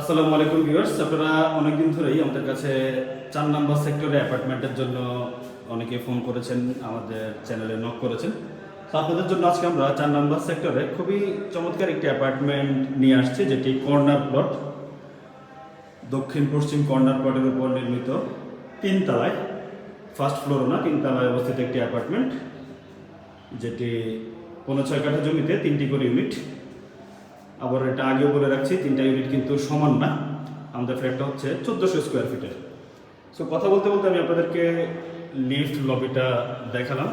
আসসালামু আলাইকুম ভিউয়ার্স, আপনারা অনেকদিন ধরেই আমাদের কাছে চার নাম্বার সেক্টরে অ্যাপার্টমেন্টের জন্য অনেকে ফোন করেছেন, আমাদের চ্যানেলে নক করেছেন। তো আপনাদের জন্য আজকে আমরা চার নাম্বার সেক্টরে খুবই চমৎকার একটি অ্যাপার্টমেন্ট নিয়ে আসছি, যেটি কর্নার প্লট। দক্ষিণ পশ্চিম কর্নার প্লটের উপর নির্মিত তিনতলায় ফার্স্ট ফ্লোর না, তিনতলায় অবস্থিত একটি অ্যাপার্টমেন্ট, যেটি পনেরো ছয় কাঠা জমিতে তিনটি করে ইউনিট আবার এটা আগেও বলে রাখছি, তিনটা ইউনিট কিন্তু সমান না। আমাদের ফ্ল্যাটটা হচ্ছে চোদ্দোশো স্কোয়ার ফিটের সো কথা বলতে বলতে আমি আপনাদেরকে লিফট লবিটা দেখালাম।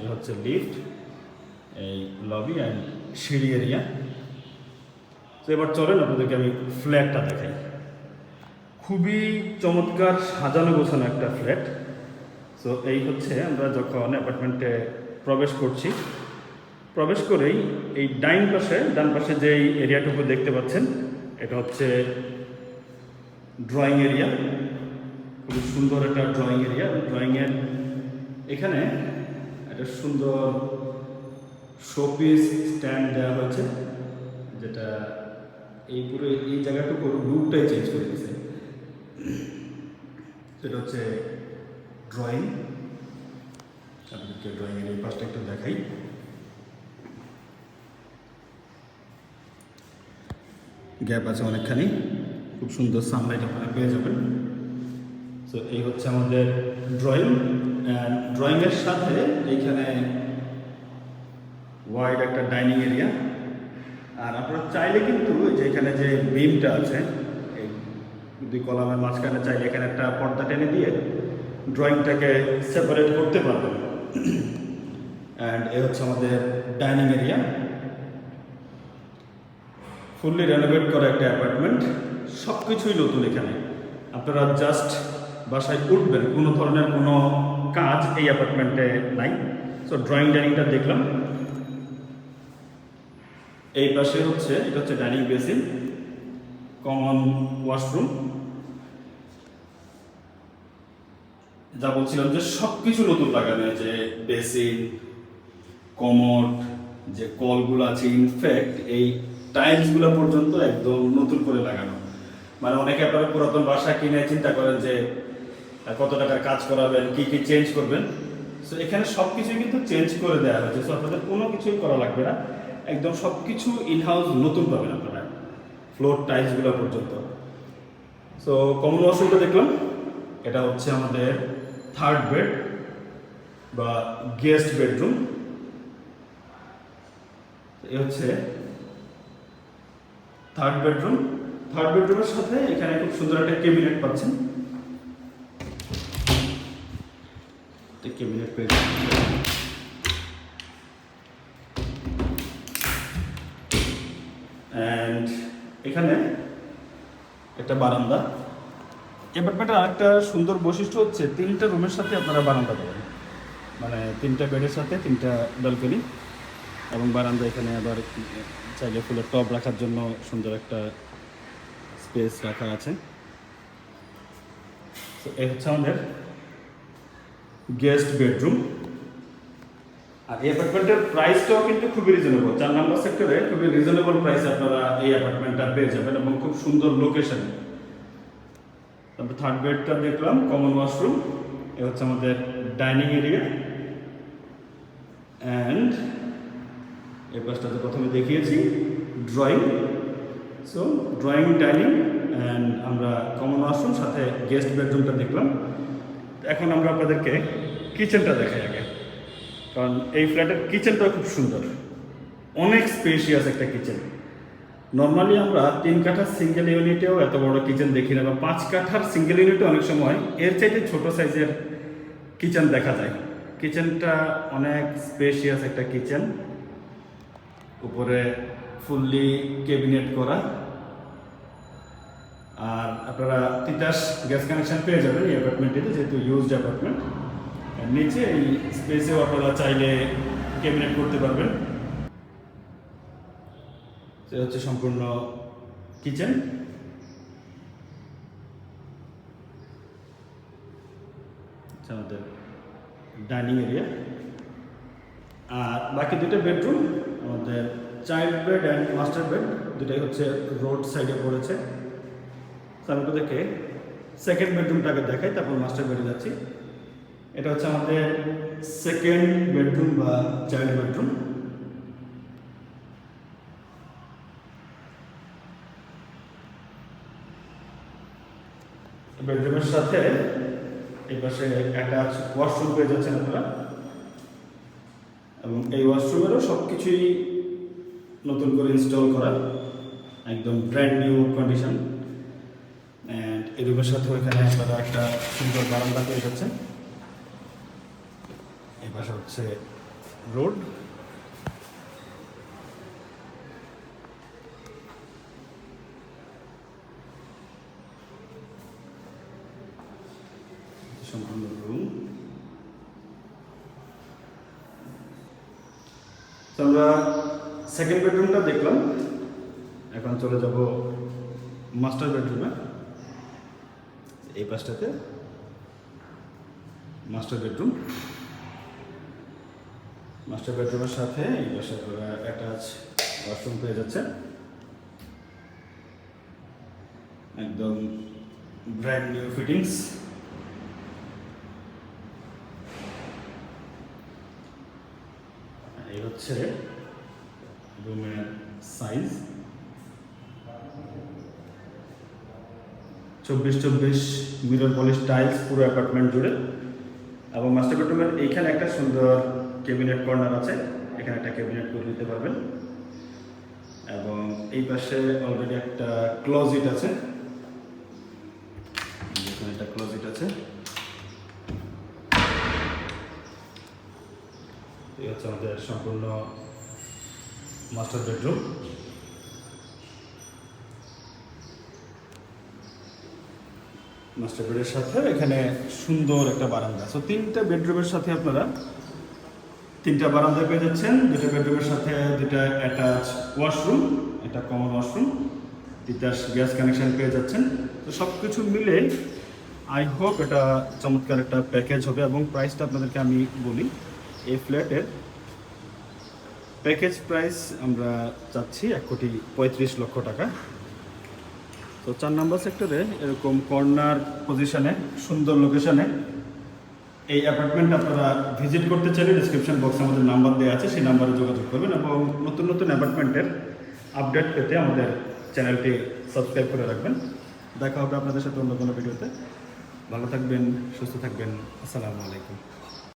এই হচ্ছে লিফট এই লবি অ্যান্ড সিঁড়ি এরিয়া তো এবার চলেন আপনাদেরকে আমি ফ্ল্যাটটা দেখাই। খুবই চমৎকার সাজানো গোছানো একটা ফ্ল্যাট সো এই হচ্ছে আমরা যখন অ্যাপার্টমেন্টে প্রবেশ করছি প্রবেশ করেই এই ডাইন পাশে, ডান পাশে যে এরিয়াটুকু দেখতে পাচ্ছেন, এটা হচ্ছে ড্রয়িং এরিয়া খুবই সুন্দর একটা ড্রয়িং এরিয়া ড্রয়িংয়ের এখানে একটা সুন্দর শোপিস স্ট্যান্ড দেওয়া হয়েছে, যেটা এই পুরো এই জায়গাটুকুর লুকটাই চেঞ্জ করে দিয়েছে। সেটা হচ্ছে ড্রয়িং আপনাদেরকে ড্রয়িংয়ের এই পাশটা একটু দেখাই। গ্যাপ আছে অনেকখানি। খুব সুন্দর সানলাইট আপনারা পেয়ে যাবেন। সো এই হচ্ছে আমাদের ড্রয়িং ড্রয়িংয়ের সাথে এইখানে ওয়াইড একটা ডাইনিং এরিয়া আর আপনারা চাইলে কিন্তু এই যে এখানে যে বিমটা আছে, এই দুই কলামের মাঝখানে চাইলে এখানে একটা পর্দা টেনে দিয়ে ড্রয়িংটাকে সেপারেট করতে পারবেন। অ্যান্ড এ হচ্ছে আমাদের ডাইনিং এরিয়া ফুললি রেনোভেট করা একটা অ্যাপার্টমেন্ট সব কিছুই নতুন এখানে। আপনারা জাস্ট বাসায় উঠবেন, কোনো ধরনের কোনো কাজ এই অ্যাপার্টমেন্টে নাই। সো ড্রয়িং ডাইনিংটা দেখলাম। এই পাশে হচ্ছে, এটা হচ্ছে ডাইনিং বেসিন কমন ওয়াশরুম যা বলছিলাম যে সব কিছু নতুন লাগানো হয়েছে বেসিন কমোড যে কলগুলো আছে ইনফ্যাক্ট এই টাইলসগুলো পর্যন্ত একদম নতুন করে লাগানো। মানে অনেকে আপনারা পুরাতন বাসা কিনে চিন্তা করেন যে কত টাকার কাজ করাবেন, কি কি চেঞ্জ করবেন। সো এখানে সব কিছুই কিন্তু চেঞ্জ করে দেওয়া হয়েছে। সো আপনাদের কোনো কিছুই করা লাগবে না। একদম সব কিছু ইনহাউস নতুন পাবেন আপনারা ফ্লোর টাইলসগুলো পর্যন্ত। সো কমন ওয়াশরুমটা দেখলাম। এটা হচ্ছে আমাদের থার্ড বেড বা গেস্ট বেডরুম এ হচ্ছে থার্ড বেডরুম থার্ড বেডরুমের সাথে এখানে খুব সুন্দর একটা কেবিনেট পাচ্ছেন। কেবিনেট পেয়ে অ্যান্ড এখানে একটা বারান্দা। অ্যাপার্টমেন্টের আরেকটা সুন্দর বৈশিষ্ট্য হচ্ছে তিনটা রুমের সাথে আপনারা বারান্দা পাবেন। মানে তিনটা বেডের সাথে তিনটা ব্যালকনি এবং বারান্দা এখানে আবার চাইলে ফুলের টব রাখার জন্য সুন্দর একটা স্পেস রাখা আছে। এই হচ্ছে আমাদের গেস্ট বেডরুম আর এই অ্যাপার্টমেন্টের প্রাইসটাও কিন্তু খুবই রিজনেবল চার নম্বর সেক্টরে খুবই রিজনেবল প্রাইসে আপনারা এই অ্যাপার্টমেন্টটা পেয়ে যাবেন এবং খুব সুন্দর লোকেশন তারপর থার্ড বেডটা দেখলাম কমন ওয়াশরুম এ হচ্ছে আমাদের ডাইনিং এরিয়া অ্যান্ড এই পাশটাতে প্রথমে দেখিয়েছি drawing so drawing dining and আমরা কমন ওয়াশরুম সাথে গেস্ট বেডরুমটা দেখলাম। এখন আমরা আপনাদেরকে কিচেনটা দেখাই আগে। কারণ এই ফ্ল্যাটের কিচেনটা খুব সুন্দর। অনেক স্পেশিয়াস একটা কিচেন নর্মালি আমরা তিন কাঠার সিঙ্গেল ইউনিটেও এত বড় কিচেন দেখি না, বা পাঁচ কাঠার সিঙ্গেল ইউনিটে অনেক সময় এর চাইতে ছোট সাইজের কিচেন দেখা যায়। কিচেনটা অনেক স্পেশিয়াস একটা কিচেন উপরে ফুললি ক্যাবিনেট করা। আর আপনারা তিতাস গ্যাস কানেকশন পেয়ে যাবেন এই অ্যাপার্টমেন্টটিতে যেহেতু ইউজড অ্যাপার্টমেন্ট নিচে এই স্পেসেও আপনারা চাইলে ক্যাবিনেট করতে পারবেন। সে হচ্ছে সম্পূর্ণ কিচেন আমাদের ডাইনিং এরিয়া আর বাকি দুটো বেডরুম আমাদের child bed and master bed দুটাই হচ্ছে রোড সাইডে পড়েছে। আমি আপনাদেরকে সেকেন্ড বেডরুমটাকে দেখাই, তারপর মাস্টার বেডে যাচ্ছি। এটা হচ্ছে আমাদের সেকেন্ড বেডরুম বা চাইল্ড বেডরুম বেডরুমের সাথে এই পাশে অ্যাটাচ ওয়াশরুম পেয়ে যাচ্ছেন আপনারা। এবং এই ওয়াশরুমেরও সব কিছুই নতুন করে ইনস্টল করা। একদম ব্র্যান্ড নিউ কন্ডিশন অ্যান্ড এই রুমের সাথে ওইখানে আপনারা একটা সুন্দর বারান্দা পেয়ে যাচ্ছেন এই পাশে হচ্ছে রোড সম্পূর্ণ রুম তো আমরা সেকেন্ড বেডরুমটা দেখলাম। এখন চলে যাব মাস্টার বেডরুমে এই পাশটাতে মাস্টার বেডরুম মাস্টার বেডরুমের সাথে এই পাশে অ্যাটাচ ওয়াশরুম পেয়ে যাচ্ছে। একদম ব্র্যান্ড নিউ ফিটিংস হচ্ছে রুমের সাইজ। চব্বিশ চব্বিশ মিরর পলিশ টাইলস, পুরো অ্যাপার্টমেন্ট জুড়ে। এবং মাস্টার বেডরুমের এইখানে একটা সুন্দর ক্যাবিনেট কর্নার আছে। এখানে একটা ক্যাবিনেট করে দিতে পারবেন। এবং এই পাশে অলরেডি একটা ক্লোজিট আছে। এখানে একটা ক্লোজিট আছে। এই হচ্ছে আমাদের সম্পূর্ণ মাস্টার বেডরুম মাস্টার বেডের সাথে এখানে সুন্দর একটা বারান্দা। সো তিনটা বেডরুমের সাথে আপনারা তিনটা বারান্দা পেয়ে যাচ্ছেন। দুটো বেডরুমের সাথে দুটা অ্যাটাচ ওয়াশরুম একটা কমন ওয়াশরুম তিনটা গ্যাস কানেকশন পেয়ে যাচ্ছেন। তো সব কিছু মিলে আই হোপ এটা চমৎকার একটা প্যাকেজ হবে এবং প্রাইসটা আপনাদেরকে আমি বলি। এই ফ্ল্যাটের প্যাকেজ প্রাইস আমরা চাচ্ছি এক কোটি পঁয়ত্রিশ লক্ষ টাকা। তো চার নম্বর সেক্টরে এরকম কর্নার পজিশনে, সুন্দর লোকেশনে এই অ্যাপার্টমেন্ট আপনারা ভিজিট করতে চাইলে ডিসক্রিপশন বক্সে আমাদের নাম্বার দেওয়া আছে, সেই নাম্বারে যোগাযোগ করবেন এবং নতুন নতুন অ্যাপার্টমেন্টের আপডেট পেতে আমাদের চ্যানেলটি সাবস্ক্রাইব করে রাখবেন। দেখা হবে আপনাদের সাথে অন্য কোনো ভিডিওতে। ভালো থাকবেন, সুস্থ থাকবেন। আসসালামু আলাইকুম।